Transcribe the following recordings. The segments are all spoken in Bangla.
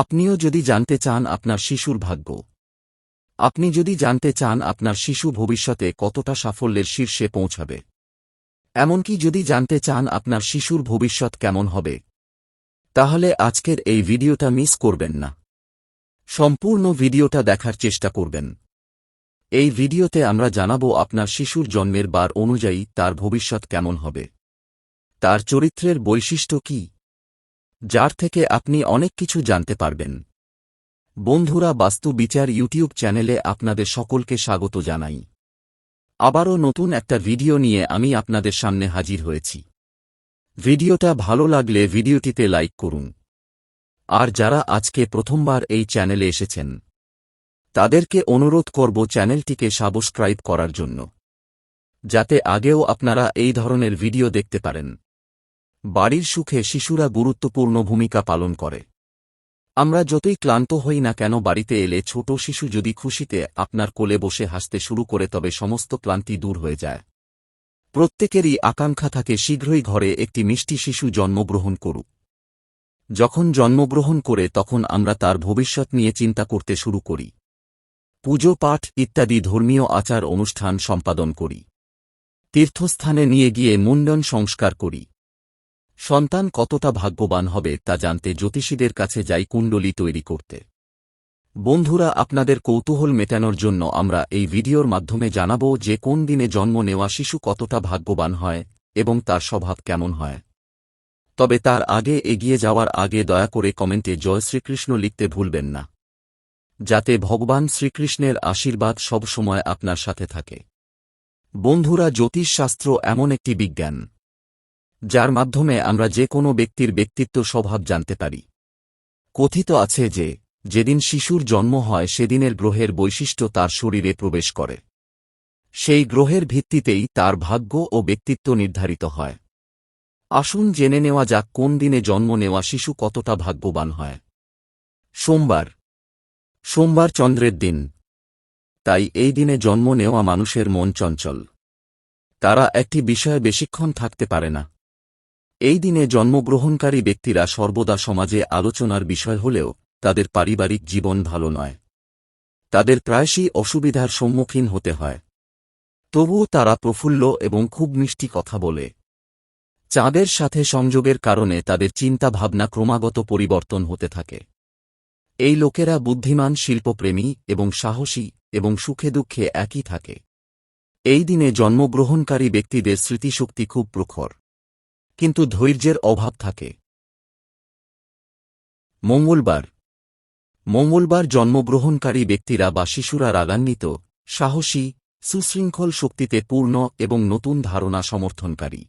আপনিও যদি জানতে চান আপনার শিশুর ভাগ্য। আপনি যদি জানতে চান আপনার শিশু ভবিষ্যতে কতটা সাফল্যের শীর্ষে পৌঁছাবে। এমনকি যদি জানতে চান আপনার শিশুর ভবিষ্যৎ কেমন হবে। তাহলে আজকের এই ভিডিওটা মিস করবেন না। সম্পূর্ণ ভিডিওটা দেখার চেষ্টা করবেন। এই ভিডিওতে আমরা জানাব আপনার শিশুর জন্মের বার অনুযায়ী তার ভবিষ্যৎ কেমন হবে। তার চরিত্রের বৈশিষ্ট্য কি? যার থেকে আপনি অনেক কিছু জানতে পারবেন। বন্ধুরা, বাস্তু বিচার ইউটিউব চ্যানেলে আপনাদের সকলকে স্বাগত জানাই। আবারও নতুন একটা ভিডিও নিয়ে আমি আপনাদের সামনে হাজির হয়েছি। ভিডিওটা ভালো লাগলে ভিডিওটিতে লাইক করুন। আর যারা আজকে প্রথমবার এই চ্যানেলে এসেছেন, তাদেরকে অনুরোধ করব চ্যানেলটিকে সাবস্ক্রাইব করার জন্য, যাতে আগেও আপনারা এই ধরনের ভিডিও দেখতে পারেন। বাড়ির সুখে শিশুরা গুরুত্বপূর্ণ ভূমিকা পালন করে। আমরা যতই ক্লান্ত হই না কেন বাড়িতে এলে ছোট শিশু যদি খুশিতে আপনার কোলে বসে হাসতে শুরু করে তবে সমস্ত ক্লান্তি দূর হয়ে যায়। প্রত্যেকেরই আকাঙ্ক্ষা থাকে শীঘ্রই ঘরে একটি মিষ্টি শিশু জন্মগ্রহণ করুক। যখন জন্মগ্রহণ করে তখন আমরা তার ভবিষ্যৎ নিয়ে চিন্তা করতে শুরু করি। পুজো, পাঠ ইত্যাদি ধর্মীয় আচার অনুষ্ঠান সম্পাদন করি। তীর্থস্থানে নিয়ে গিয়ে মুন্ডন সংস্কার করি। সন্তান কতটা ভাগ্যবান হবে তা জানতে জ্যোতিষীদের কাছে যাই কুণ্ডলী তৈরি করতে। বন্ধুরা, আপনাদের কৌতূহল মেটানোর জন্য আমরা এই ভিডিওর মাধ্যমে জানাব যে কোন দিনে জন্ম নেওয়া শিশু কতটা ভাগ্যবান হয় এবং তার স্বভাব কেমন হয়। তবে তার আগে এগিয়ে যাওয়ার আগে দয়া করে কমেন্টে জয় শ্রীকৃষ্ণ লিখতে ভুলবেন না। যাতে ভগবান শ্রীকৃষ্ণের আশীর্বাদ সব সময় আপনার সাথে থাকে। বন্ধুরা, জ্যোতিষশাস্ত্র এমন একটি বিজ্ঞান। যার মাধ্যমে আমরা যে কোনো ব্যক্তির ব্যক্তিত্ব স্বভাব জানতে পারি। কথিত আছে যে, যেদিন শিশুর জন্ম হয় সেদিনের গ্রহের বৈশিষ্ট্য তার শরীরে প্রবেশ করে। সেই গ্রহের ভিত্তিতেই তার ভাগ্য ও ব্যক্তিত্ব নির্ধারিত হয়। আসুন জেনে নেওয়া যাক কোন দিনে জন্ম নেওয়া শিশু কতটা ভাগ্যবান হয়। সোমবার। সোমবার চন্দ্রের দিন। তাই এই দিনে জন্ম নেওয়া মানুষের মন চঞ্চল। তারা একটি বিষয়ে বেশিক্ষণ থাকতে পারে না। এই দিনে জন্মগ্রহণকারী ব্যক্তিরা সর্বদা সমাজে আলোচনার বিষয় হলেও তাদের পারিবারিক জীবন ভালো নয়। তাদের প্রায়শই অসুবিধার সম্মুখীন হতে হয়। তবুও তারা প্রফুল্ল এবং খুব মিষ্টি কথা বলে। চাঁদের সাথে সংযোগের কারণে তাদের চিন্তা ভাবনা ক্রমাগত পরিবর্তন হতে থাকে। এই লোকেরা বুদ্ধিমান, শিল্পপ্রেমী এবং সাহসী এবং সুখে দুঃখে একই থাকে। এই দিনে জন্মগ্রহণকারী ব্যক্তিদের স্মৃতিশক্তি খুব প্রখর। কিন্তু ধৈর্যের অভাব থাকে। মঙ্গলবার। মঙ্গলবার জন্মগ্রহণকারী ব্যক্তিরা বা শিশুরা রাগান্বিত, সাহসী, সুশৃঙ্খল শক্তিতে পূর্ণ এবং নতুন ধারণা সমর্থনকারী।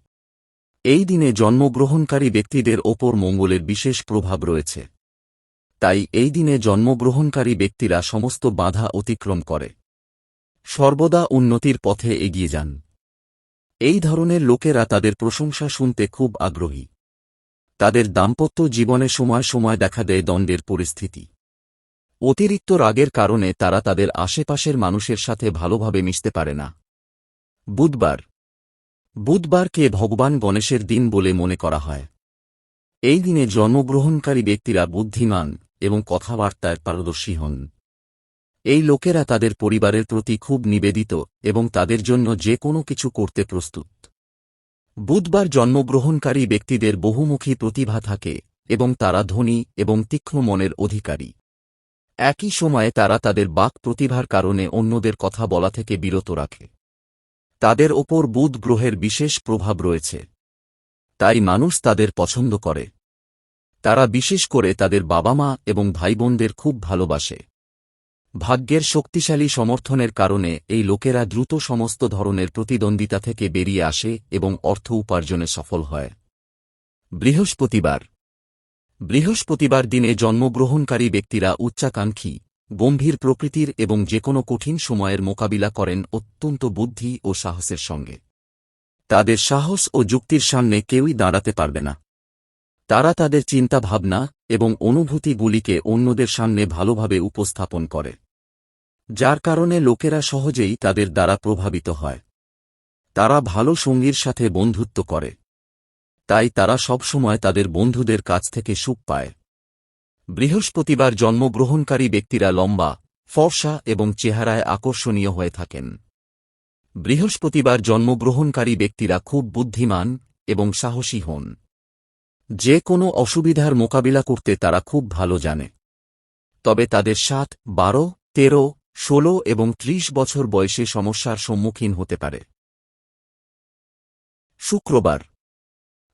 এই দিনে জন্মগ্রহণকারী ব্যক্তিদের ওপর মঙ্গলের বিশেষ প্রভাব রয়েছে। তাই এই দিনে জন্মগ্রহণকারী ব্যক্তিরা সমস্ত বাধা অতিক্রম করে। সর্বদা উন্নতির পথে এগিয়ে যান। এই ধরনের লোকেরা তাদের প্রশংসা শুনতে খুব আগ্রহী। তাদের দাম্পত্য জীবনে সময় সময় দেখা দেয় দণ্ডের পরিস্থিতি। অতিরিক্ত রাগের কারণে তারা তাদের আশেপাশের মানুষের সাথে ভালোভাবে মিশতে পারে না। বুধবার। বুধবারকে ভগবান গণেশের দিন বলে মনে করা হয়। এই দিনে জন্মগ্রহণকারী ব্যক্তিরা বুদ্ধিমান এবং কথাবার্তায় পারদর্শী হন। এই লোকেরা তাদের পরিবারের প্রতি খুব নিবেদিত এবং তাদের জন্য যে কোনো কিছু করতে প্রস্তুত। বুধবার জন্মগ্রহণকারী ব্যক্তিদের বহুমুখী প্রতিভা থাকে এবং তারা ধনী এবং তীক্ষ্ণ মনের অধিকারী। একই সময়ে তারা তাদের বাক প্রতিভার কারণে অন্যদের কথা বলা থেকে বিরত রাখে। তাদের ওপর বুধ গ্রহের বিশেষ প্রভাব রয়েছে। তাই মানুষ তাদের পছন্দ করে। তারা বিশেষ করে তাদের বাবা মা এবং ভাইবোনদের খুব ভালোবাসে। ভাগ্যের শক্তিশালী সমর্থনের কারণে এই লোকেরা দ্রুত সমস্ত ধরনের প্রতিদ্বন্দ্বিতা থেকে বেরিয়ে আসে এবং অর্থ উপার্জনে সফল হয়। বৃহস্পতিবার। বৃহস্পতিবার দিনে জন্মগ্রহণকারী ব্যক্তিরা উচ্চাকাঙ্ক্ষী, গম্ভীর প্রকৃতির এবং যে কোনো কঠিন সময়ের মোকাবিলা করেন অত্যন্ত বুদ্ধি ও সাহসের সঙ্গে। তাদের সাহস ও যুক্তির সামনে কেউই দাঁড়াতে পারবে না। তারা তাদের চিন্তা ভাবনা এবং অনুভূতিগুলিকে অন্যদের সামনে ভালোভাবে উপস্থাপন করে, যার কারণে লোকেরা সহজেই তাদের দ্বারা প্রভাবিত হয়। তারা ভালো সঙ্গীর সাথে বন্ধুত্ব করে। তাই তারা সবসময় তাদের বন্ধুদের কাছ থেকে সুখ পায়। বৃহস্পতিবার জন্মগ্রহণকারী ব্যক্তিরা লম্বা, ফর্সা এবং চেহারায় আকর্ষণীয় হয়ে থাকেন। বৃহস্পতিবার জন্মগ্রহণকারী ব্যক্তিরা খুব বুদ্ধিমান এবং সাহসী হন। যে কোনো অসুবিধার মোকাবিলা করতে তারা খুব ভালো জানে। তবে তাদের সাত, বারো, তেরো, ষোলো এবং ত্রিশ বছর বয়সে সমস্যার সম্মুখীন হতে পারে। শুক্রবার।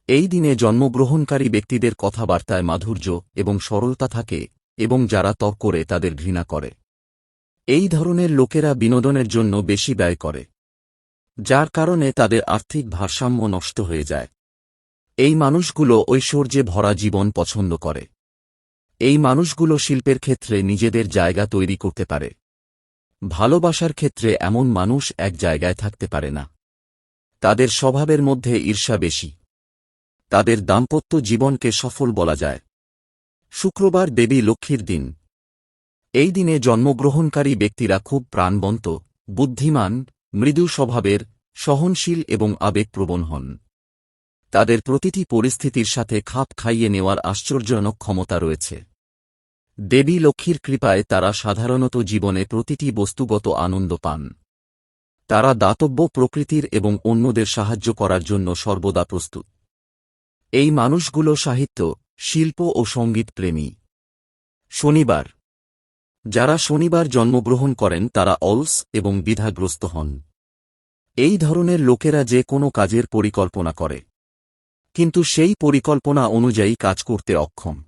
এই দিনে জন্মগ্রহণকারী ব্যক্তিদের কথাবার্তায় মাধুর্য এবং সরলতা থাকে এবং যারা তর্ক করে তাদের ঘৃণা করে। এই ধরনের লোকেরা বিনোদনের জন্য বেশি ব্যয় করে, যার কারণে তাদের আর্থিক ভারসাম্য নষ্ট হয়ে যায়। এই মানুষগুলো ঐশ্বর্যে ভরা জীবন পছন্দ করে। এই মানুষগুলো শিল্পের ক্ষেত্রে নিজেদের জায়গা তৈরি করতে পারে। ভালোবাসার ক্ষেত্রে এমন মানুষ এক জায়গায় থাকতে পারে না। তাদের স্বভাবের মধ্যে ঈর্ষা বেশি। তাদের দাম্পত্য জীবনকে সফল বলা যায়। শুক্রবার দেবী লক্ষ্মীর দিন। এই দিনে জন্মগ্রহণকারী ব্যক্তিরা খুব প্রাণবন্ত, বুদ্ধিমান, মৃদু স্বভাবের, সহনশীল এবং আবেগপ্রবণ হন। তাদের প্রতিটি পরিস্থিতির সাথে খাপ খাইয়ে নেওয়ার আশ্চর্যজনক ক্ষমতা রয়েছে। দেবী লক্ষ্মীর কৃপায় তারা সাধারণত জীবনে প্রতিটি বস্তুগত আনন্দ পান। তারা দাতব্য প্রকৃতির এবং অন্যদের সাহায্য করার জন্য সর্বদা প্রস্তুত। এই মানুষগুলো সাহিত্য, শিল্প ও সংগীত প্রেমী। শনিবার। যারা শনিবার জন্মগ্রহণ করেন তারা অলস এবং দ্বিধাগ্রস্ত হন। এই ধরনের লোকেরা যে কোনো কাজের পরিকল্পনা করে। কিন্তু সেই পরিকল্পনা অনুযায়ী কাজ করতে অক্ষম।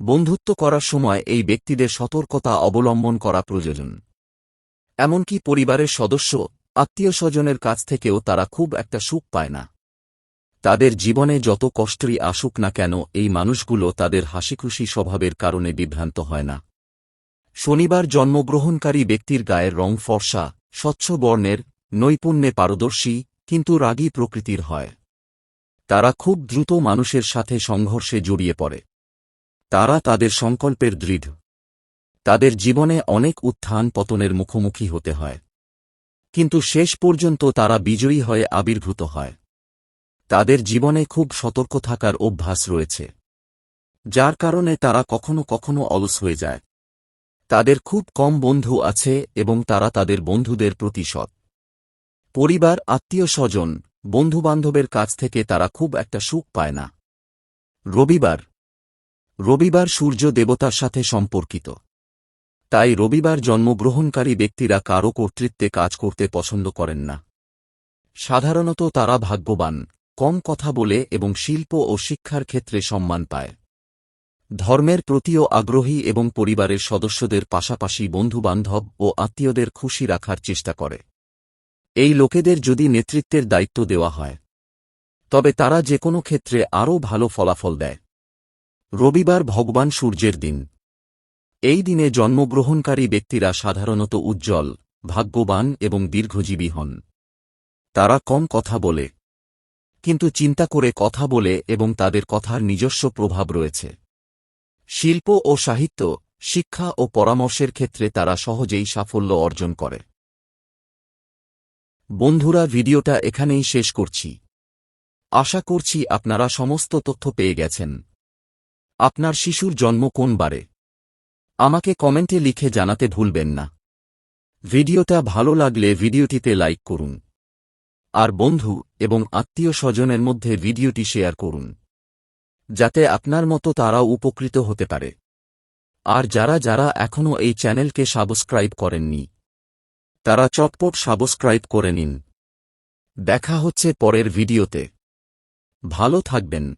বন্ধুত্ব করার সময় এই ব্যক্তিদের সতর্কতা অবলম্বন করা প্রয়োজন। এমনকি পরিবারের সদস্য আত্মীয় স্বজনের কাছ থেকেও তারা খুব একটা সুখ পায় না। তাদের জীবনে যত কষ্টই আসুক না কেন, এই মানুষগুলো তাদের হাসিখুশি স্বভাবের কারণে বিভ্রান্ত হয় না। শনিবার জন্মগ্রহণকারী ব্যক্তির গায়ের রং ফর্সা, স্বচ্ছ বর্ণের, নৈপুণ্যে পারদর্শী, কিন্তু রাগী প্রকৃতির হয়। তারা খুব দ্রুত মানুষের সাথে সংঘর্ষে জড়িয়ে পড়ে। তারা তাদের সংকল্পের দৃঢ়। তাদের জীবনে অনেক উত্থান পতনের মুখোমুখি হতে হয়। কিন্তু শেষ পর্যন্ত তারা বিজয়ী হয়ে আবির্ভূত হয়। তাদের জীবনে খুব সতর্ক থাকার অভ্যাস রয়েছে। যার কারণে তারা কখনো কখনো অলস হয়ে যায়। তাদের খুব কম বন্ধু আছে এবং তারা তাদের বন্ধুদের প্রতি সৎ। পরিবার আত্মীয় স্বজন বন্ধুবান্ধবের কাছ থেকে তারা খুব একটা সুখ পায় না। রবিবার। রবিবার সূর্য দেবতার সাথে সম্পর্কিত। তাই রবিবার জন্মগ্রহণকারী ব্যক্তিরা কারও কর্তৃত্বে কাজ করতে পছন্দ করেন না। সাধারণত তারা ভাগ্যবান, কম কথা বলে এবং শিল্প ও শিক্ষার ক্ষেত্রে সম্মান পায়। ধর্মের প্রতিও আগ্রহী এবং পরিবারের সদস্যদের পাশাপাশি বন্ধুবান্ধব ও আত্মীয়দের খুশি রাখার চেষ্টা করে। এই লোকেদের যদি নেতৃত্বের দায়িত্ব দেওয়া হয়। তবে তারা যে কোনো ক্ষেত্রে আরও ভালো ফলাফল দেয়। রবিবার ভগবান সূর্যের দিন। এই দিনে জন্মগ্রহণকারী ব্যক্তিরা সাধারণত উজ্জ্বল, ভাগ্যবান এবং দীর্ঘজীবী হন। তারা কম কথা বলে, কিন্তু চিন্তা করে কথা বলে এবং তাদের কথার নিজস্ব প্রভাব রয়েছে। শিল্প ও সাহিত্য, শিক্ষা ও পরামর্শের ক্ষেত্রে তারা সহজেই সাফল্য অর্জন করে। বন্ধুরা, ভিডিওটা এখানেই শেষ করছি। আশা করছি আপনারা সমস্ত তথ্য পেয়ে গেছেন। আপনার শিশুর জন্ম কোন বারে? আমাকে কমেন্টে লিখে জানাতে ভুলবেন না। ভিডিওটা ভালো লাগলে ভিডিওটিতে লাইক করুন। আর বন্ধু এবং আত্মীয় স্বজনের মধ্যে ভিডিওটি শেয়ার করুন। যাতে আপনার মতো তারাও উপকৃত হতে পারে। আর যারা যারা এখনও এই চ্যানেলকে সাবস্ক্রাইব করেননি তারা চটপট সাবস্ক্রাইব করে নিন। দেখা হচ্ছে পরের ভিডিওতে। ভালো থাকবেন।